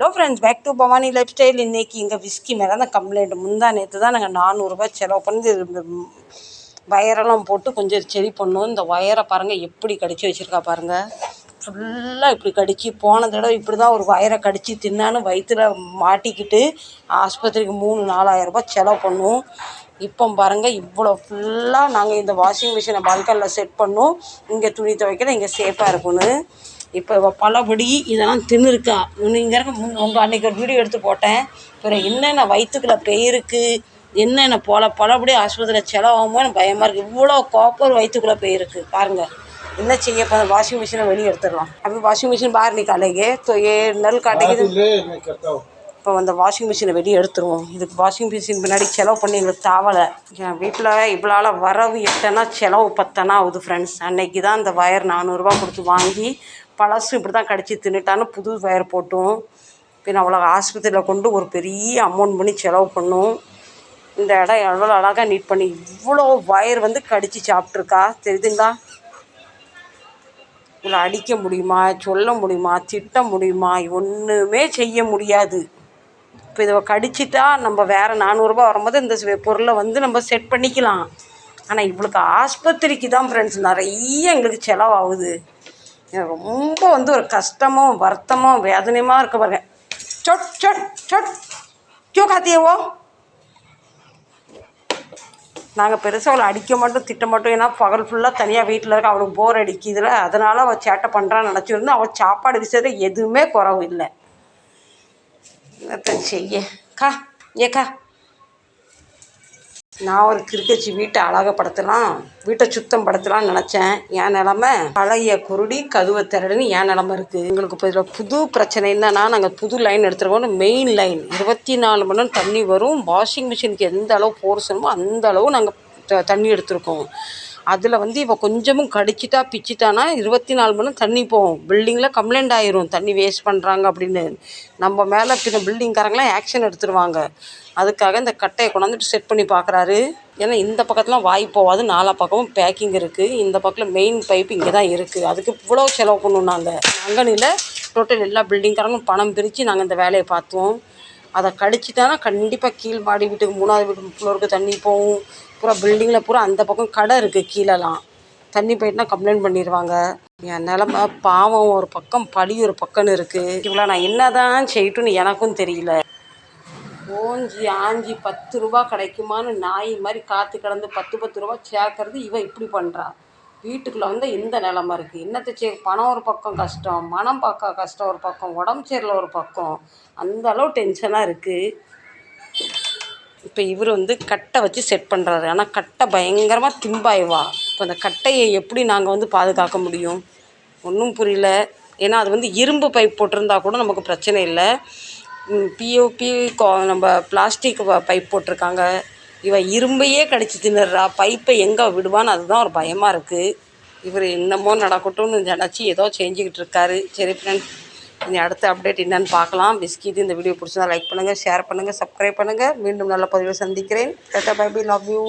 Hello friends back to Bhavani life style இன்றைக்கி இங்கே whisky மேலே தான் கம்ப்ளைண்ட் முந்தா நேற்று தான் நாங்கள் நானூறுரூவா செலவு பண்ணி வயரெல்லாம் போட்டு கொஞ்சம் சரி பண்ணோம். இந்த ஒயரை பாருங்கள் எப்படி கடிச்சு வச்சுருக்கா பாருங்கள் ஃபுல்லாக இப்படி கடிச்சு போன தடவை இப்படி தான் ஒரு வயரை கடிச்சு தின்னான்னு வயிற்றுல மாட்டிக்கிட்டு ஆஸ்பத்திரிக்கு மூணு நாலாயிரரூபா செலவு பண்ணுவோம் இப்போ பாருங்கள் இவ்வளோ ஃபுல்லாக நாங்கள் இந்த வாஷிங் மிஷினை பல்கனில் செட் பண்ணோம். இங்கே துணி துவைக்கிற இங்கே சேஃபாக இருக்கும்னு இப்போ பழபடி இதெல்லாம் தின்னுருக்கா. இங்கே இருக்க உங்கள் அன்னைக்கு ஒரு வீடியோ எடுத்து போட்டேன். பிறகு என்னென்ன வயிற்றுக்குள்ளே போயிருக்கு என்னென்ன போல பழபடி ஆஸ்பத்திரியில் செலவாகுமோன்னு பயமாக இருக்குது இவ்வளோ காப்பர் வயிற்றுக்குள்ளே போயிருக்கு பாருங்கள் என்ன செய்ய இப்போ வாஷிங் மிஷினை வெளியே எடுத்துடலாம். அப்படி வாஷிங் மிஷின் பாரு நீ காலையே தொ ஏழு நாள் காட்டைக்குது இப்போ அந்த வாஷிங் மிஷினை வெளியே எடுத்துருவோம். இதுக்கு வாஷிங் மிஷின் பின்னாடி செலவு பண்ணி எங்களுக்கு தாவலை என் வீட்டில் இவ்வளால் வரவு எட்டனா செலவு பத்தனா ஆகுது ஃப்ரெண்ட்ஸ் அன்னைக்கு தான் அந்த வயர் நானூறுரூவா கொடுத்து வாங்கி பழசு இப்படி தான் கடிச்சு தின்னுட்டான்னு புது வயர் போட்டோம். பின் அவ்வளோ ஆஸ்பத்திரியில் கொண்டு ஒரு பெரிய அமௌண்ட் பண்ணி செலவு பண்ணோம். இந்த இடம் எவ்வளோ அழகாக நீட் பண்ணி இவ்வளோ வயர் வந்து கடிச்சு சாப்பிட்ருக்கா தெரியுதுங்களா? இவ்வளோ அடிக்க முடியுமா? சொல்ல முடியுமா? திட்ட முடியுமா? ஒன்றுமே செய்ய முடியாது. இப்போ இதை கடிச்சிட்டா நம்ம வேறு நானூறுரூபா வரும்போது இந்த பொருளை வந்து நம்ம செட் பண்ணிக்கலாம். ஆனால் இவளுக்கு ஆஸ்பத்திரிக்கு தான் ஃப்ரெண்ட்ஸ் நிறைய எங்களுக்கு செலவாகுது. ரொம்ப வந்து ஒரு கஷ்டமும் வருத்தமும் வேதனையுமா இருக்க பாருங்க. சொட் சொட் சொட். கியூ காத்தியவோ நாங்கள் பெருசாக அவளை அடிக்க மாட்டோம் திட்ட மாட்டோம். ஏன்னா பகல் ஃபுல்லாக தனியாக வீட்டில் இருக்க அவளுக்கு போர் அடிக்குதுல. அதனால் அவள் சேட்டை பண்ணுறான்னு நினச்சிருந்தா அவள் சாப்பாடு விஷயத்தில் எதுவுமே குறவு இல்லை. என்னத்த செய்ய? கா ஏக்கா நான் ஒரு கிறுக்கச்சி வீட்டை அழகப்படுத்தலாம் வீட்டை சுத்தம் படுத்தலாம்னு நினச்சேன். என் நிலமை பழைய குருடி கதுவை திரடுன்னு என் நிலமை இருக்குது எங்களுக்கு இப்போ இதில் புது பிரச்சனை என்னன்னா நாங்கள் புது லைன் எடுத்துருக்கோம் மெயின் லைன் இருபத்தி நாலு மணி நேரம் தண்ணி வரும். வாஷிங் மிஷினுக்கு எந்த அளவு போர்சணுமோ அந்த அளவு நாங்கள் தண்ணி எடுத்திருக்கோம். அதில் வந்து இவள் கொஞ்சமும் கடிச்சிட்டா பிச்சிட்டானா இருபத்தி நாலு மணி தண்ணி போகும். பில்டிங்கில் கம்ப்ளைண்ட் ஆயிரும். தண்ணி வேஸ்ட் பண்ணுறாங்க அப்படின்னு. நம்ம மேலே பின்ன பில்டிங்காரங்களாம் ஆக்ஷன் எடுத்துருவாங்க. அதுக்காக இந்த கட்டையை கொண்டாந்துட்டு செட் பண்ணி பார்க்குறாரு. ஏன்னா இந்த பக்கத்துலாம் வாய் போகாது. நாலா பக்கமும் பேக்கிங் இருக்குது இந்த பக்கத்தில் மெயின் பைப் இங்கே தான் இருக்குது அதுக்கு இவ்வளோ செலவு பண்ணுவோம் நாங்கள் அங்கனியில் டோட்டல் எல்லா பில்டிங்காரங்களும் பணம் பிரித்து நாங்கள் இந்த வேலையை பார்த்தோம் அதை கடிச்சுட்டான்னா கண்டிப்பாக கீழ் மாடி வீட்டுக்கு மூணாவது வீட்டு ஃப்ளோருக்கு தண்ணி போகும். பூரா பில்டிங்கில் பூரா அந்த பக்கம் கடை இருக்குது கீழெல்லாம். தண்ணி போயிட்டுனா கம்ப்ளைண்ட் பண்ணிடுவாங்க என் நிலமை பாவம் ஒரு பக்கம் பழி ஒரு பக்கம்னு இருக்குது இவ்வளோ நான் என்ன தான் செய்யட்டும்னு எனக்கும் தெரியல. ஓஞ்சி ஆஞ்சி பத்து ரூபா கிடைக்குமான்னு நாய் மாதிரி காற்று கிடந்து பத்து பத்து ரூபா சேர்க்கறது இவன் இப்படி பண்ணுறா வீட்டுக்குள்ளே வந்து இந்த நிலமை இருக்குது என்னத்தை சே பணம் ஒரு பக்கம் கஷ்டம் மனம் பார்க்க கஷ்டம் ஒரு பக்கம் உடம்பு சரியில்லை ஒரு பக்கம். அந்த அளவு டென்ஷனாக இருக்குது இப்போ இவர் வந்து கட்டை வச்சு செட் பண்ணுறாரு ஆனால் கட்டை பயங்கரமாக திம்பாய்வா. இப்போ அந்த கட்டையை எப்படி நாங்கள் வந்து பாதுகாக்க முடியும்? ஒன்றும் புரியல. ஏன்னா அது வந்து இரும்பு பைப் போட்டிருந்தா கூட நமக்கு பிரச்சனை இல்லை. பிஓபி நம்ம பிளாஸ்டிக் பைப் போட்டிருக்காங்க. இவன் இரும்பையே கடிச்சு தின்னுறா பைப்பை எங்கே விடுவான்னு அதுதான் ஒரு பயமாக இருக்குது இவர் என்னமோ நடக்கட்டும்னு நினச்சி ஏதோ செஞ்சுக்கிட்டு இருக்காரு. சரி ஃப்ரெண்ட்ஸ் இனி அடுத்த அப்டேட் என்னன்னு பார்க்கலாம். பிஸ்கிட் இந்த வீடியோ பிடிச்சதா லைக் பண்ணுங்கள் ஷேர் பண்ணுங்கள் சப்ஸ்கிரைப் பண்ணுங்கள் மீண்டும் நல்ல பதிவை சந்திக்கிறேன். Tata பைபி love you